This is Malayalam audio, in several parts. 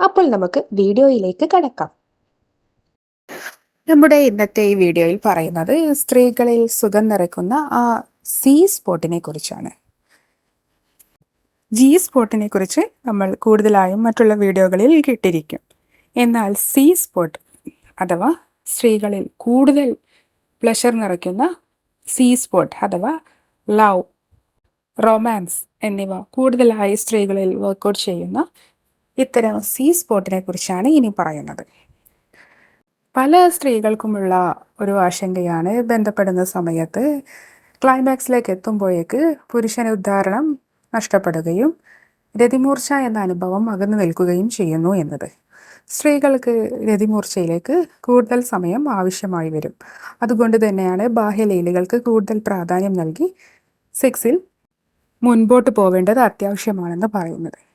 അപ്പോൾ നമുക്ക് വീഡിയോയിലേക്ക് കടക്കാം. നമ്മുടെ ഇന്നത്തെ ഈ വീഡിയോയിൽ പറയുന്നത് സ്ത്രീകളിൽ സുഖം നിറയ്ക്കുന്ന ആ സി സ്പോട്ടിനെ കുറിച്ചാണ്. ജി സ്പോട്ടിനെ കുറിച്ച് നമ്മൾ കൂടുതലായും മറ്റുള്ള വീഡിയോകളിൽ കേട്ടിരിക്കും. എന്നാൽ സി സ്പോട്ട് അഥവാ സ്ത്രീകളിൽ കൂടുതൽ പ്ലഷർ നിറയ്ക്കുന്ന സി സ്പോട്ട് അഥവാ ലവ് റൊമാൻസ് എന്നിവ കൂടുതലായി സ്ത്രീകളിൽ വർക്കൗട്ട് ചെയ്യുന്ന ഇത്തരം സി സ്പോട്ടിനെ കുറിച്ചാണ് ഇനി പറയുന്നത്. പല സ്ത്രീകൾക്കുമുള്ള ഒരു ആശങ്കയാണ് ബന്ധപ്പെടുന്ന സമയത്ത് ക്ലൈമാക്സിലേക്ക് എത്തുമ്പോഴേക്ക് പുരുഷന് ഉദ്ധാരണം നഷ്ടപ്പെടുകയും രതിമൂർച്ച എന്ന അനുഭവം അകന്നു നിൽക്കുകയും ചെയ്യുന്നു എന്നത്. സ്ത്രീകൾക്ക് രതിമൂർച്ചയിലേക്ക് കൂടുതൽ സമയം ആവശ്യമായി വരും. അതുകൊണ്ട് തന്നെയാണ് ബാഹ്യലീലകൾക്ക് കൂടുതൽ പ്രാധാന്യം നൽകി സെക്സിൽ മുൻപോട്ട് പോവേണ്ടത് അത്യാവശ്യമാണെന്ന് പറയുന്നത്.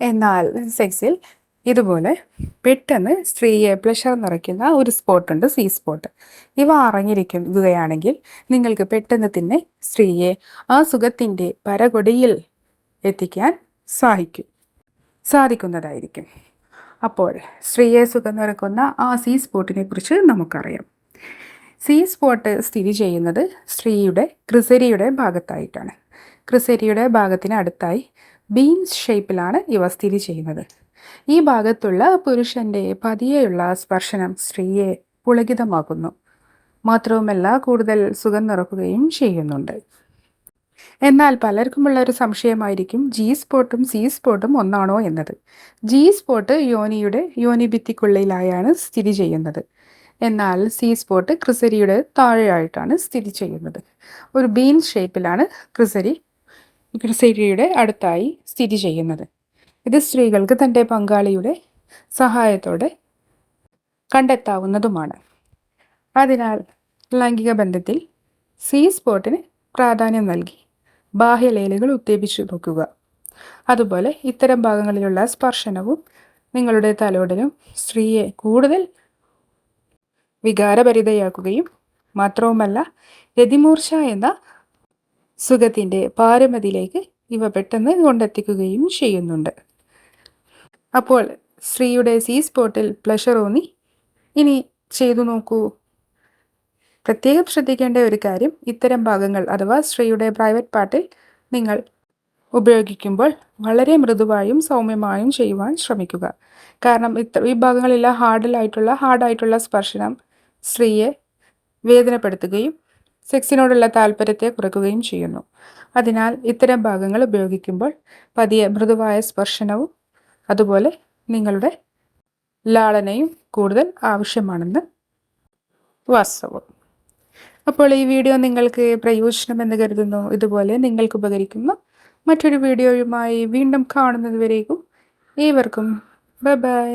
എന്നാൽ സെക്സിൽ ഇതുപോലെ പെട്ടെന്ന് സ്ത്രീയെ പ്ലഷർ നിറയ്ക്കുന്ന ഒരു സ്പോട്ടുണ്ട് സി സ്പോട്ട് ഇവ അറിഞ്ഞിരിക്കുകയാണെങ്കിൽ നിങ്ങൾക്ക് പെട്ടെന്ന് തന്നെ സ്ത്രീയെ ആ സുഖത്തിന്റെ പരകൊടിയിൽ എത്തിക്കാൻ സാധിക്കും. സാധിക്കുന്നതായിരിക്കും. അപ്പോൾ സ്ത്രീയെ സുഖം നിറക്കുന്ന ആ സി സ്പോട്ടിനെ കുറിച്ച് നമുക്കറിയാം. സി സ്പോട്ട് സ്ഥിതി ചെയ്യുന്നത് സ്ത്രീയുടെ ക്രിസരിയുടെ ഭാഗത്തായിട്ടാണ്. ക്രിസരിയുടെ ഭാഗത്തിന് അടുത്തായി ബീൻസ് ഷേപ്പിലാണ് ഇവ സ്ഥിതി ചെയ്യുന്നത്. ഈ ഭാഗത്തുള്ള പുരുഷന്റെ പതിയെയുള്ള സ്പർശനം സ്ത്രീയെ പുളകിതമാക്കുന്നു. മാത്രവുമല്ല കൂടുതൽ സുഖം നിറക്കുകയും ചെയ്യുന്നുണ്ട്. എന്നാൽ പലർക്കുമുള്ള ഒരു സംശയമായിരിക്കും ജി സ്പോട്ടും സി സ്പോട്ടും ഒന്നാണോ എന്നത്. ജി സ്പോട്ട് യോനിയുടെ യോനി ഭിത്തിക്കുള്ളിലായാണ് സ്ഥിതി ചെയ്യുന്നത്. എന്നാൽ സി സ്പോട്ട് ക്രിസരിയുടെ താഴെയായിട്ടാണ് സ്ഥിതി ചെയ്യുന്നത്. ഒരു ബീൻ ഷേപ്പിലാണ് ക്രിസരി ക്രിസരിയുടെ അടുത്തായി സ്ഥിതി ചെയ്യുന്നത്. ഇത് സ്ത്രീകൾക്ക് തന്റെ പങ്കാളിയുടെ സഹായത്തോടെ കണ്ടെത്താവുന്നതുമാണ്. അതിനാൽ ലൈംഗിക ബന്ധത്തിൽ സി സ്പോട്ടിന് പ്രാധാന്യം നൽകി ബാഹ്യലേലുകൾ ഉത്തേജിച്ചു നോക്കുക അതുപോലെ ഇത്തരം ഭാഗങ്ങളിലുള്ള സ്പർശനവും നിങ്ങളുടെ തലോടലും സ്ത്രീയെ കൂടുതൽ വികാരഭരിതയാക്കുകയും മാത്രവുമല്ല രതിമൂർച്ച എന്ന സുഖത്തിന്റെ പാരമതിയിലേക്ക് ഇവ പെട്ടെന്ന് കൊണ്ടെത്തിക്കുകയും ചെയ്യുന്നുണ്ട്. അപ്പോൾ സ്ത്രീയുടെ സി സ്പോട്ടിൽ പ്ലഷർ ഊന്നി. ഇനി ചെയ്തു നോക്കൂ. പ്രത്യേകം ശ്രദ്ധിക്കേണ്ട ഒരു കാര്യം ഇത്തരം ഭാഗങ്ങൾ അഥവാ സ്ത്രീയുടെ പ്രൈവറ്റ് പാർട്ടിൽ നിങ്ങൾ ഉപയോഗിക്കുമ്പോൾ വളരെ മൃദുവായും സൗമ്യമായും ചെയ്യുവാൻ ശ്രമിക്കുക. കാരണം ഇത്ര ഈ ഭാഗങ്ങളെല്ലാം ഹാർഡിലായിട്ടുള്ള ഹാർഡായിട്ടുള്ള സ്പർശനം സ്ത്രീയെ വേദനപ്പെടുത്തുകയും സെക്സിനോടുള്ള താല്പര്യത്തെ കുറയ്ക്കുകയും ചെയ്യുന്നു. അതിനാൽ ഇത്തരം ഭാഗങ്ങൾ ഉപയോഗിക്കുമ്പോൾ പതിയെ മൃദുവായ സ്പർശനവും അതുപോലെ നിങ്ങളുടെ ലാളനയും കൂടുതൽ ആവശ്യമാണെന്ന് വാസ്തവം. അപ്പോൾ ഈ വീഡിയോ നിങ്ങൾക്ക് പ്രയോജനമെന്ന് കരുതുന്നു. ഇതുപോലെ നിങ്ങൾക്ക് ഉപകരിക്കുന്ന. മറ്റൊരു വീഡിയോയുമായി വീണ്ടും കാണുന്നതുവരേക്കും ഏവർക്കും ബൈ ബൈ.